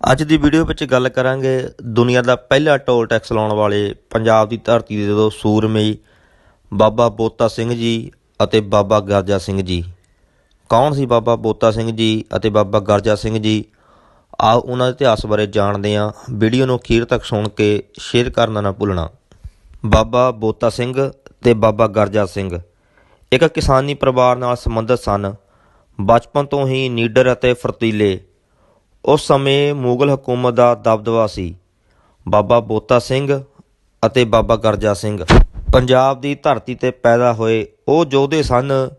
ਅੱਜ ਦੀ ਵੀਡੀਓ ਵਿੱਚ ਗੱਲ ਕਰਾਂਗੇ ਦੁਨੀਆ ਦਾ ਪਹਿਲਾ ਟੋਲ ਟੈਕਸ ਲਾਉਣ ਵਾਲੇ ਪੰਜਾਬ ਦੀ ਧਰਤੀ ਦੇ ਦੋ ਸੂਰਮਈ ਬਾਬਾ ਬੋਤਾ ਸਿੰਘ ਜੀ ਅਤੇ ਬਾਬਾ ਗਰਜਾ ਸਿੰਘ ਜੀ। ਕੌਣ ਸੀ ਬਾਬਾ ਬੋਤਾ ਸਿੰਘ ਜੀ ਅਤੇ ਬਾਬਾ ਗਰਜਾ ਸਿੰਘ ਜੀ? ਆਓ ਉਹਨਾਂ ਦੇ ਇਤਿਹਾਸ ਬਾਰੇ ਜਾਣਦੇ ਹਾਂ। ਵੀਡੀਓ ਨੂੰ ਅਖੀਰ ਤੱਕ ਸੁਣ ਕੇ ਸ਼ੇਅਰ ਕਰਨਾ ਨਾ ਭੁੱਲਣਾ। ਬਾਬਾ ਬੋਤਾ ਸਿੰਘ ਤੇ ਬਾਬਾ ਗਰਜਾ ਸਿੰਘ ਇੱਕ ਕਿਸਾਨੀ ਪਰਿਵਾਰ ਨਾਲ ਸੰਬੰਧਿਤ ਸਨ। ਬਚਪਨ ਤੋਂ ਹੀ ਨੀਡਰ ਅਤੇ ਫਰਤੀਲੇ ਉਸ ਸਮੇਂ ਮੁਗਲ ਹਕੂਮਤ ਦਾ ਦਬਦਬਾ ਸੀ। ਬਾਬਾ ਬੋਤਾ ਸਿੰਘ ਅਤੇ ਬਾਬਾ ਗਰਜਾ ਸਿੰਘ। ਪੰਜਾਬ ਦੀ ਧਰਤੀ ਤੇ ਪੈਦਾ ਹੋਏ ਉਹ ਯੋਧੇ ਸਨ,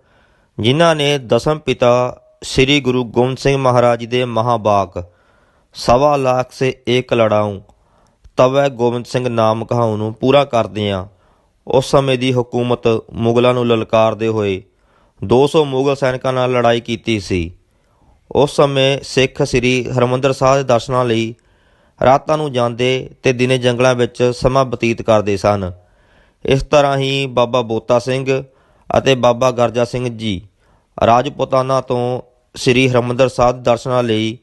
ਜਿਨ੍ਹਾਂ ਨੇ ਦਸਮ ਪਿਤਾ ਸ੍ਰੀ ਗੁਰੂ ਗੋਬਿੰਦ ਸਿੰਘ ਮਹਾਰਾਜ ਜੀ ਦੇ ਮਹਾਬਾਕ, ਸਵਾ ਲੱਖ ਸੇ ਏਕ ਲੜਾਊ ਤਵੈ ਗੋਬਿੰਦ ਸਿੰਘ ਨਾਮ ਕਹਾਉ ਨੂੰ ਪੂਰਾ ਕਰਦਿਆਂ ਉਸ ਸਮੇਂ ਦੀ ਹਕੂਮਤ ਮੁਗਲਾਂ ਨੂੰ ਲਲਕਾਰਦੇ ਹੋਏ 200 ਮੁਗਲ ਸੈਨਿਕਾਂ ਨਾਲ ਲੜਾਈ ਕੀਤੀ ਸੀ। ਉਸ ਸਮੇਂ ਸਿੱਖ ਸ੍ਰੀ ਹਰਮੰਦਰ ਸਾਹਿਬ ਦੇ ਦਰਸ਼ਨਾਂ ਲਈ ਰਾਤਾਂ ਨੂੰ ਜਾਂਦੇ ਤੇ ਦਿਨੇ ਜੰਗਲਾਂ ਵਿੱਚ ਸਮਾਂ ਬਤੀਤ ਕਰਦੇ ਸਨ। ਇਸ ਤਰ੍ਹਾਂ ਹੀ ਬਾਬਾ ਬੋਤਾ ਸਿੰਘ ਅਤੇ ਬਾਬਾ ਗਰਜਾ ਸਿੰਘ ਜੀ ਰਾਜਪੂਤਾਨਾ ਤੋਂ ਸ੍ਰੀ ਹਰਮੰਦਰ ਸਾਹਿਬ ਦੇ ਦਰਸ਼ਨਾਂ ਲਈ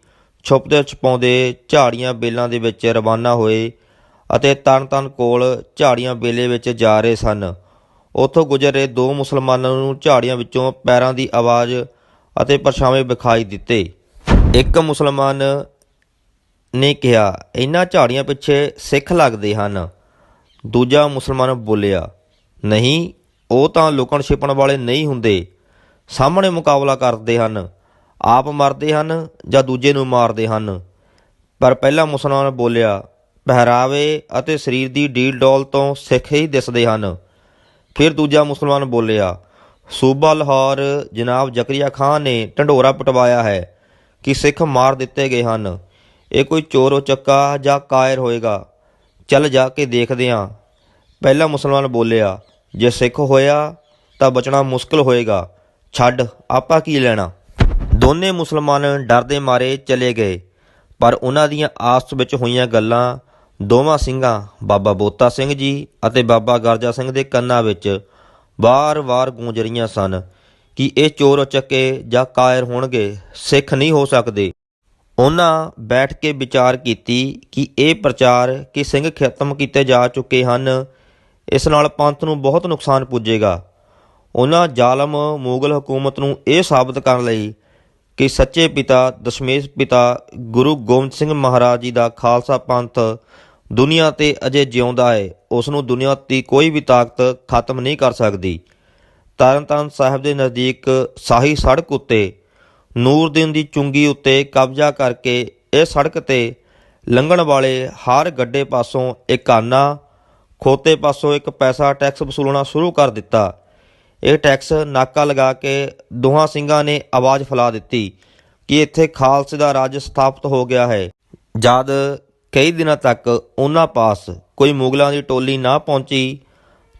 ਛੁਪਦੇ ਛਪਾਉਂਦੇ ਝਾੜੀਆਂ ਬੇਲਾਂ ਦੇ ਵਿੱਚ ਰਵਾਨਾ ਹੋਏ ਅਤੇ ਤਰਨਤਨ ਕੋਲ ਝਾੜੀਆਂ ਬੇਲੇ ਵਿੱਚ ਜਾ ਰਹੇ ਸਨ। ਉੱਥੋਂ ਗੁਜ਼ਰ ਰਹੇ ਦੋ ਮੁਸਲਮਾਨਾਂ ਨੂੰ ਝਾੜੀਆਂ ਵਿੱਚੋਂ ਪੈਰਾਂ ਦੀ ਆਵਾਜ਼ ਅਤੇ ਪਰਛਾਵੇਂ ਵਿਖਾਈ ਦਿੱਤੇ। ਇੱਕ ਮੁਸਲਮਾਨ ਨੇ ਕਿਹਾ ਇਹਨਾਂ ਝਾੜੀਆਂ ਪਿੱਛੇ ਸਿੱਖ ਲੱਗਦੇ ਹਨ। ਦੂਜਾ ਮੁਸਲਮਾਨ ਬੋਲਿਆ, ਨਹੀਂ, ਉਹ ਤਾਂ ਲੁਕਣ ਛਿਪਣ ਵਾਲੇ ਨਹੀਂ ਹੁੰਦੇ। ਸਾਹਮਣੇ ਮੁਕਾਬਲਾ ਕਰਦੇ ਹਨ। ਆਪ ਮਰਦੇ ਹਨ ਜਾਂ ਦੂਜੇ ਨੂੰ ਮਾਰਦੇ ਹਨ। ਪਰ ਪਹਿਲਾ ਮੁਸਲਮਾਨ ਬੋਲਿਆ, ਪਹਿਰਾਵੇ ਅਤੇ ਸਰੀਰ ਦੀ ਡੀਲ ਡੋਲ ਤੋਂ ਸਿੱਖ ਹੀ ਦਿਸਦੇ ਹਨ। ਫਿਰ ਦੂਜਾ ਮੁਸਲਮਾਨ ਬੋਲਿਆ ਸੂਬਾ ਲਾਹੌਰ ਜਨਾਬ ਜ਼ਕਰੀਆ ਖਾਨ ਨੇ ਢੰਡੋਰਾ ਪਟਵਾਇਆ ਹੈ ਕਿ ਸਿੱਖ ਮਾਰ ਦਿੱਤੇ ਗਏ ਹਨ। ਇਹ ਕੋਈ ਚੋਰੋ ਚੱਕਾ ਜਾਂ ਕਾਇਰ ਹੋਏਗਾ? ਚੱਲ ਜਾ ਕੇ ਦੇਖਦੇ ਹਾਂ। ਪਹਿਲਾ ਮੁਸਲਮਾਨ ਬੋਲਿਆ, ਜੇ ਸਿੱਖ ਹੋਇਆ ਤਾਂ ਬਚਣਾ ਮੁਸ਼ਕਲ ਹੋਏਗਾ। ਛੱਡ, ਆਪਾਂ ਕੀ ਲੈਣਾ? ਦੋਨੇ ਮੁਸਲਮਾਨ ਡਰਦੇ ਮਾਰੇ ਚਲੇ ਗਏ, ਪਰ ਉਹਨਾਂ ਦੀਆਂ ਆਪਸ ਵਿੱਚ ਹੋਈਆਂ ਗੱਲਾਂ ਦੋਵਾਂ ਸਿੰਘਾਂ, ਬਾਬਾ ਬੋਤਾ ਸਿੰਘ ਜੀ ਅਤੇ ਬਾਬਾ ਗਰਜਾ ਸਿੰਘ ਦੇ ਕੰਨਾਂ ਵਿੱਚ ਵਾਰ-ਵਾਰ ਗੂੰਜ ਰਹੀਆਂ ਸਨ ਕਿ ਇਹ ਚੋਰ ਉਚੱਕੇ ਜਾਂ ਕਾਇਰ ਹੋਣਗੇ, ਸਿੱਖ ਨਹੀਂ ਹੋ ਸਕਦੇ। ਉਹਨਾਂ ਬੈਠ ਕੇ ਵਿਚਾਰ ਕੀਤੀ ਕਿ ਇਹ ਪ੍ਰਚਾਰ ਕਿ ਸਿੰਘ ਖਤਮ ਕੀਤੇ ਜਾ ਚੁੱਕੇ ਹਨ, ਇਸ ਨਾਲ ਪੰਥ ਨੂੰ ਬਹੁਤ ਨੁਕਸਾਨ ਪੁੱਜੇਗਾ। ਉਹਨਾਂ ਜ਼ਾਲਮ ਮੁਗਲ ਹਕੂਮਤ ਨੂੰ ਇਹ ਸਾਬਤ ਕਰਨ ਲਈ ਕਿ ਸੱਚੇ ਪਿਤਾ, ਦਸ਼ਮੇਸ਼ ਪਿਤਾ ਗੁਰੂ ਗੋਬਿੰਦ ਸਿੰਘ ਮਹਾਰਾਜ ਜੀ ਦਾ ਖਾਲਸਾ ਪੰਥ ਦੁਨੀਆ ਤੇ ਅਜੇ ਜਿਉਂਦਾ ਹੈ ਉਸ ਨੂੰ ਦੁਨੀਆ ਦੀ ਕੋਈ ਵੀ ਤਾਕਤ ਖਤਮ ਨਹੀਂ ਕਰ ਸਕਦੀ। ਤਰਨਤਾਰਨ ਸਾਹਿਬ ਦੇ ਨਜ਼ਦੀਕ ਸਾਹੀ ਸੜਕ ਉੱਤੇ ਨੂਰਦੀਨ ਦੀ ਚੁੰਗੀ ਉੱਤੇ ਕਬਜ਼ਾ ਕਰਕੇ ਇਹ ਸੜਕ ਤੇ ਲੰਘਣ ਵਾਲੇ ਹਰ ਗੱਡੇ ਪਾਸੋਂ ਇੱਕ ਆਨਾ, ਖੋਤੇ ਪਾਸੋਂ ਇੱਕ ਪੈਸਾ ਟੈਕਸ ਵਸੂਲਣਾ ਸ਼ੁਰੂ ਕਰ ਦਿੱਤਾ। ਇਹ ਟੈਕਸ ਨਾਕਾ ਲਗਾ ਕੇ ਦੋਹਾਂ ਸਿੰਘਾਂ ਨੇ ਆਵਾਜ਼ ਫੈਲਾ ਦਿੱਤੀ ਕਿ ਇੱਥੇ ਖਾਲਸੇ ਦਾ ਰਾਜ ਸਥਾਪਿਤ ਹੋ ਗਿਆ ਹੈ। ਜਦ ਕਈ ਦਿਨਾਂ ਤੱਕ ਉਹਨਾਂ ਪਾਸ ਕੋਈ ਮੁਗਲਾਂ ਦੀ ਟੋਲੀ ਨਾ ਪਹੁੰਚੀ,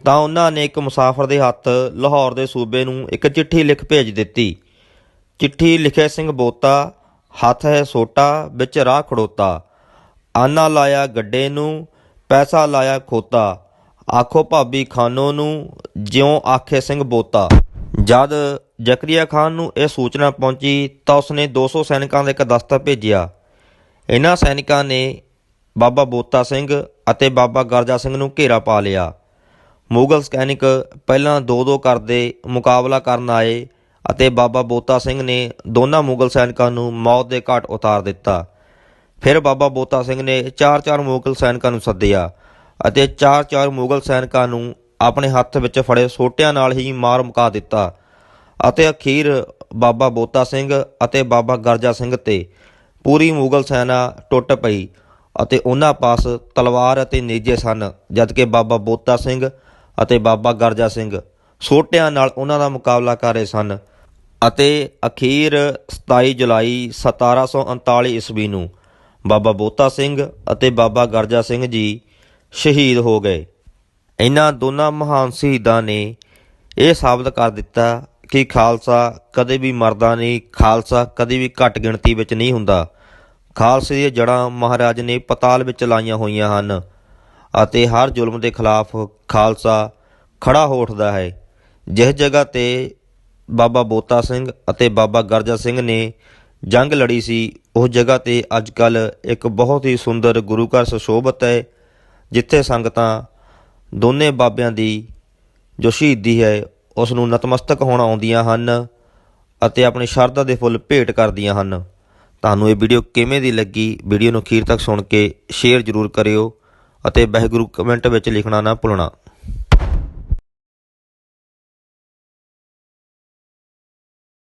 ਤਾਂ ਉਹਨਾਂ ਨੇ ਇੱਕ ਮੁਸਾਫਰ ਦੇ ਹੱਥ ਲਾਹੌਰ ਦੇ ਸੂਬੇ ਨੂੰ ਇੱਕ ਚਿੱਠੀ ਲਿਖ ਭੇਜ ਦਿੱਤੀ। ਚਿੱਠੀ ਲਿਖੇ ਸਿੰਘ ਬੋਤਾ, ਹੱਥ ਹੈ ਸੋਟਾ, ਵਿੱਚ ਰਾਹ ਖੜੋਤਾ। ਆਨਾ ਲਾਇਆ ਗੱਡੇ ਨੂੰ, ਪੈਸਾ ਲਾਇਆ ਖੋਤਾ। ਆਖੋ ਭਾਬੀ ਖਾਨੋ ਨੂੰ, ਜਿਉਂ ਆਖੇ ਸਿੰਘ ਬੋਤਾ। ਜਦ ਜ਼ਕਰੀਆ ਖਾਨ ਨੂੰ ਇਹ ਸੂਚਨਾ ਪਹੁੰਚੀ, ਤਾਂ ਉਸਨੇ 200 ਸੈਨਿਕਾਂ ਦਾ ਇੱਕ ਦਸਤਾ ਭੇਜਿਆ। ਇਹਨਾਂ ਸੈਨਿਕਾਂ ਨੇ ਬਾਬਾ ਬੋਤਾ ਸਿੰਘ ਅਤੇ ਬਾਬਾ ਗਰਜਾ ਸਿੰਘ ਨੂੰ ਘੇਰਾ ਪਾ ਲਿਆ। ਮੁਗਲ ਸੈਨਿਕ ਪਹਿਲਾਂ ਦੋ ਦੋ ਕਰਦੇ ਮੁਕਾਬਲਾ ਕਰਨ ਆਏ ਅਤੇ ਬਾਬਾ ਬੋਤਾ ਸਿੰਘ ਨੇ ਦੋਨਾਂ ਮੁਗਲ ਸੈਨਿਕਾਂ ਨੂੰ ਮੌਤ ਦੇ ਘਾਟ ਉਤਾਰ ਦਿੱਤਾ। ਫਿਰ ਬਾਬਾ ਬੋਤਾ ਸਿੰਘ ਨੇ ਚਾਰ ਚਾਰ ਮੁਗਲ ਸੈਨਿਕਾਂ ਨੂੰ ਸੱਦਿਆ ਅਤੇ ਚਾਰ ਚਾਰ ਮੁਗਲ ਸੈਨਿਕਾਂ ਨੂੰ ਆਪਣੇ ਹੱਥ ਵਿੱਚ ਫੜੇ ਸੋਟਿਆਂ ਨਾਲ ਹੀ ਮਾਰ ਮੁਕਾ ਦਿੱਤਾ ਅਤੇ ਅਖੀਰ ਬਾਬਾ ਬੋਤਾ ਸਿੰਘ ਅਤੇ ਬਾਬਾ ਗਰਜਾ ਸਿੰਘ ਤੇ ਪੂਰੀ ਮੁਗਲ ਸੈਨਾ ਟੁੱਟ ਪਈ। ਅਤੇ ਉਹਨਾਂ ਪਾਸ ਤਲਵਾਰ ਅਤੇ ਨੇਜੇ ਸਨ ਜਦਕਿ ਬਾਬਾ ਬੋਤਾ ਸਿੰਘ ਅਤੇ ਬਾਬਾ ਗਰਜਾ ਸਿੰਘ। ਛੋਟਿਆਂ ਨਾਲ ਉਹਨਾਂ ਦਾ ਮੁਕਾਬਲਾ ਕਰ ਰਹੇ ਸਨ ਅਤੇ ਅਖੀਰ 27 ਜੁਲਾਈ 1739 ਈਸਵੀ ਨੂੰ ਬਾਬਾ ਬੋਤਾ ਸਿੰਘ ਅਤੇ ਬਾਬਾ ਗਰਜਾ ਸਿੰਘ ਜੀ ਸ਼ਹੀਦ ਹੋ ਗਏ। ਇਹਨਾਂ ਦੋਨਾਂ ਮਹਾਨ ਸ਼ਹੀਦਾਂ ਨੇ ਇਹ ਸਾਬਤ ਕਰ ਦਿੱਤਾ ਕਿ ਖਾਲਸਾ ਕਦੇ ਵੀ ਮਰਦਾ ਨਹੀਂ, ਖਾਲਸਾ ਕਦੇ ਵੀ ਘੱਟ ਗਿਣਤੀ ਵਿੱਚ ਨਹੀਂ ਹੁੰਦਾ। ਖਾਲਸੇ ਦੀਆਂ ਜੜ੍ਹਾਂ ਮਹਾਰਾਜ ਨੇ ਪਤਾਲ ਵਿੱਚ ਲਾਈਆਂ ਹੋਈਆਂ ਹਨ ਅਤੇ ਹਰ ਜ਼ੁਲਮ ਦੇ ਖਿਲਾਫ ਖਾਲਸਾ ਖੜਾ ਹੋ ਉੱਠਦਾ ਹੈ। ਜਿਸ ਜਗ੍ਹਾ ਤੇ ਬਾਬਾ ਬੋਤਾ ਸਿੰਘ ਅਤੇ ਬਾਬਾ ਗਰਜਾ ਸਿੰਘ ਨੇ ਜੰਗ ਲੜੀ ਸੀ, ਉਸ ਜਗ੍ਹਾ ਤੇ ਅੱਜ ਕੱਲ ਇੱਕ ਬਹੁਤ ਹੀ ਸੁੰਦਰ ਗੁਰੂ ਘਰ ਸੁਸ਼ੋਭਿਤ ਹੈ, ਜਿੱਥੇ ਸੰਗਤਾਂ ਦੋਨੇ ਬਾਬਿਆਂ ਦੀ ਜੋ ਸ਼ਹੀਦੀ ਹੈ ਉਸ ਨੂੰ ਨਤਮਸਤਕ ਹੋਣ ਆਉਂਦੀਆਂ ਹਨ ਅਤੇ ਆਪਣੀ ਸ਼ਰਧਾ ਦੇ ਫੁੱਲ ਭੇਟ ਕਰਦੀਆਂ ਹਨ। ਤੁਹਾਨੂੰ ਇਹ ਵੀਡੀਓ ਕਿਵੇਂ ਦੀ ਲੱਗੀ, ਵੀਡੀਓ ਨੂੰ ਅਖੀਰ ਤੱਕ ਸੁਣ ਕੇ ਸ਼ੇਅਰ ਜ਼ਰੂਰ ਕਰਿਓ ਅਤੇ ਵਾਹਿਗੁਰੂ ਕਮੈਂਟ ਵਿੱਚ ਲਿਖਣਾ ਨਾ ਭੁੱਲਣਾ।